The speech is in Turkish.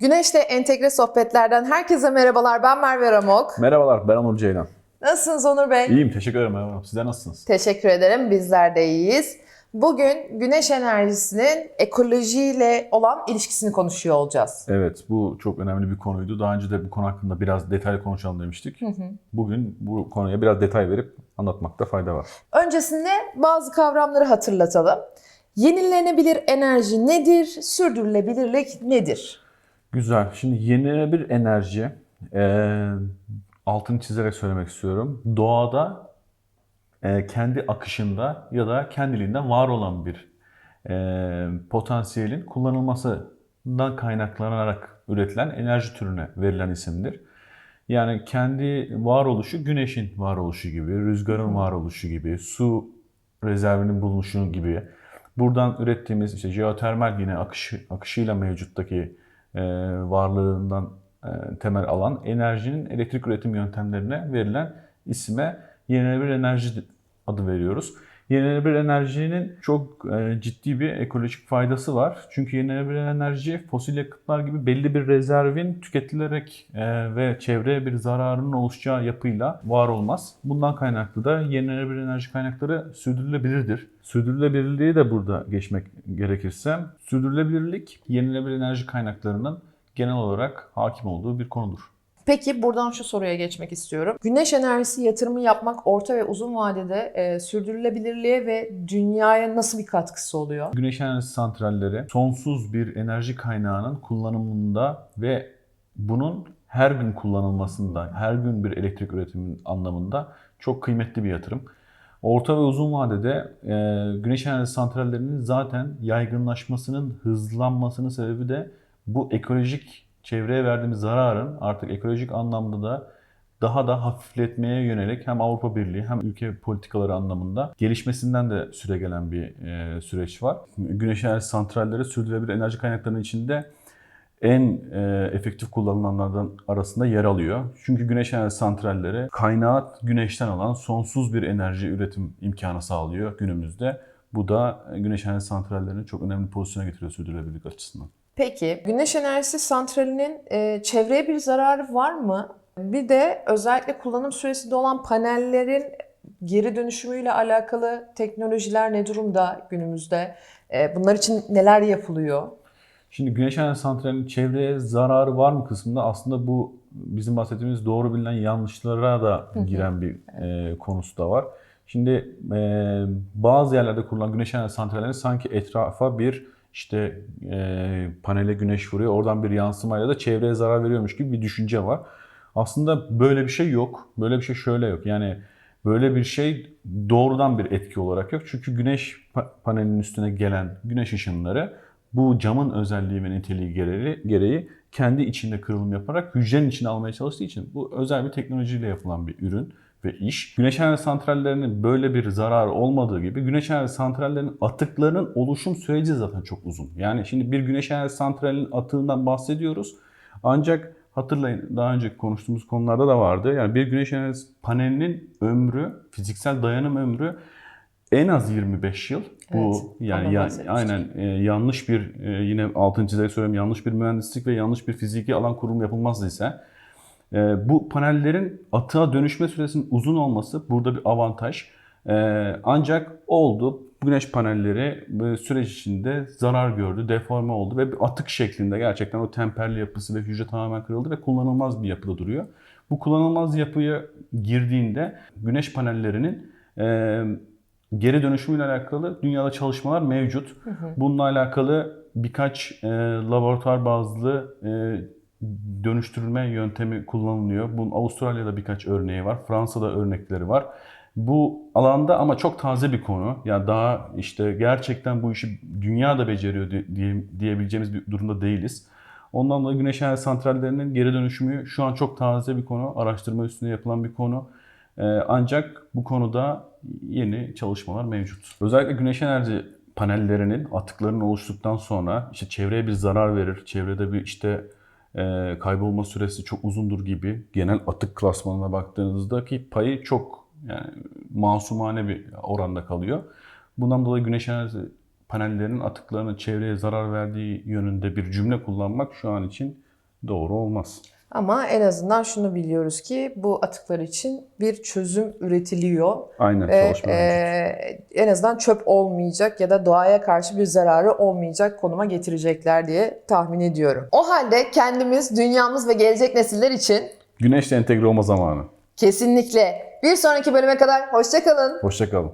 Güneş'te entegre sohbetlerden herkese merhabalar. Ben Merve Ramok. Merhabalar, ben Onur Ceylan. Nasılsınız Onur Bey? İyiyim, teşekkür ederim Hanım. Sizler nasılsınız? Teşekkür ederim. Bizler de iyiyiz. Bugün güneş enerjisinin ekolojiyle olan ilişkisini konuşuyor olacağız. Evet, bu çok önemli bir konuydu. Daha önce de bu konu hakkında biraz detaylı konuşalım demiştik. Bugün bu konuya biraz detay verip anlatmakta fayda var. Öncesinde bazı kavramları hatırlatalım. Yenilenebilir enerji nedir? Sürdürülebilirlik nedir? Güzel. Şimdi yenilenebilir enerji, e, altını çizerek söylemek istiyorum. Doğada e, kendi akışında ya da kendiliğinden var olan bir e, potansiyelin kullanılmasından kaynaklanarak üretilen enerji türüne verilen isimdir. Yani kendi varoluşu güneşin varoluşu gibi, rüzgarın varoluşu gibi, su rezervinin bulunuşu gibi. Buradan ürettiğimiz işte jeotermal yine akışı, akışıyla mevcuttaki varlığından e, temel alan enerjinin elektrik üretim yöntemlerine verilen isme yenilenebilir enerji adı veriyoruz. Yenilenebilir enerjinin çok e, ciddi bir ekolojik faydası var. Çünkü yenilenebilir enerji fosil yakıtlar gibi belli bir rezervin tüketilerek e, ve çevreye bir zararının oluşacağı yapıyla var olmaz. Bundan kaynaklı da yenilenebilir enerji kaynakları sürdürülebilirdir. Sürdürülebilirliği de burada geçmek gerekirse, sürdürülebilirlik yenilenebilir enerji kaynaklarının genel olarak hakim olduğu bir konudur. Peki buradan şu soruya geçmek istiyorum. Güneş enerjisi yatırımı yapmak orta ve uzun vadede e, sürdürülebilirliğe ve dünyaya nasıl bir katkısı oluyor? Güneş enerjisi santralleri sonsuz bir enerji kaynağının kullanımında ve bunun her gün kullanılmasında, her gün bir elektrik üretimi anlamında çok kıymetli bir yatırım. Orta ve uzun vadede e, güneş enerjisi santrallerinin zaten yaygınlaşmasının hızlanmasının sebebi de bu ekolojik çevreye verdiğimiz zararın artık ekolojik anlamda da daha da hafifletmeye yönelik hem Avrupa Birliği hem ülke politikaları anlamında gelişmesinden de süre gelen bir e, süreç var. Güneş enerji santralleri sürdürülebilir enerji kaynaklarının içinde en e, efektif kullanılanlardan arasında yer alıyor. Çünkü güneş enerji santralleri kaynağı güneşten alan sonsuz bir enerji üretim imkanı sağlıyor günümüzde. Bu da güneş enerji santrallerini çok önemli pozisyona getiriyor sürdürülebilirlik açısından. Peki güneş enerjisi santralinin e, çevreye bir zararı var mı? Bir de özellikle kullanım süresinde olan panellerin geri dönüşümüyle alakalı teknolojiler ne durumda günümüzde? E, bunlar için neler yapılıyor? Şimdi güneş enerji santralinin çevreye zararı var mı kısmında aslında bu bizim bahsettiğimiz doğru bilinen yanlışlara da giren bir e, konusu da var. Şimdi e, bazı yerlerde kurulan güneş enerji santralleri sanki etrafa bir işte e, panele güneş vuruyor, oradan bir yansımayla da çevreye zarar veriyormuş gibi bir düşünce var. Aslında böyle bir şey yok. Böyle bir şey şöyle yok. Yani böyle bir şey doğrudan bir etki olarak yok. Çünkü güneş pa- panelinin üstüne gelen güneş ışınları bu camın özelliği ve niteliği gereği, gereği kendi içinde kırılım yaparak hücrenin içine almaya çalıştığı için bu özel bir teknolojiyle yapılan bir ürün ve iş. Güneş enerji santrallerinin böyle bir zararı olmadığı gibi güneş enerji santrallerinin atıklarının oluşum süreci zaten çok uzun. Yani şimdi bir güneş enerji santralinin atığından bahsediyoruz. Ancak hatırlayın daha önce konuştuğumuz konularda da vardı. Yani bir güneş enerjisi panelinin ömrü, fiziksel dayanım ömrü en az 25 yıl. Bu Evet, yani ya- aynen e, yanlış bir e, yine altın çizerek söylüyorum yanlış bir mühendislik ve yanlış bir fiziki alan kurumu yapılmazdı ise bu panellerin atığa dönüşme süresinin uzun olması burada bir avantaj. E, ancak oldu güneş panelleri bu süreç içinde zarar gördü, deforme oldu ve bir atık şeklinde gerçekten o temperli yapısı ve hücre tamamen kırıldı ve kullanılmaz bir yapıda duruyor. Bu kullanılmaz yapıya girdiğinde güneş panellerinin e, geri dönüşümüyle alakalı dünyada çalışmalar mevcut. Bununla alakalı birkaç e, laboratuvar bazlı e, dönüştürülme yöntemi kullanılıyor. Bunun Avustralya'da birkaç örneği var. Fransa'da örnekleri var. Bu alanda ama çok taze bir konu. Yani daha işte gerçekten bu işi dünya da beceriyor di- diye, diyebileceğimiz bir durumda değiliz. Ondan dolayı güneş enerji santrallerinin geri dönüşümü şu an çok taze bir konu. Araştırma üstüne yapılan bir konu. Ee, ancak bu konuda yeni çalışmalar mevcut. Özellikle güneş enerji panellerinin atıklarının oluştuktan sonra işte çevreye bir zarar verir. Çevrede bir işte e, kaybolma süresi çok uzundur gibi genel atık klasmanına baktığınızdaki payı çok yani masumane bir oranda kalıyor. Bundan dolayı güneş enerji panellerinin atıklarının çevreye zarar verdiği yönünde bir cümle kullanmak şu an için Doğru olmaz. Ama en azından şunu biliyoruz ki bu atıklar için bir çözüm üretiliyor. Aynen Ve mevcut. e, en azından çöp olmayacak ya da doğaya karşı bir zararı olmayacak konuma getirecekler diye tahmin ediyorum. O halde kendimiz, dünyamız ve gelecek nesiller için Güneşle entegre olma zamanı. kesinlikle bir sonraki bölüme kadar hoşçakalın. Hoşçakalın.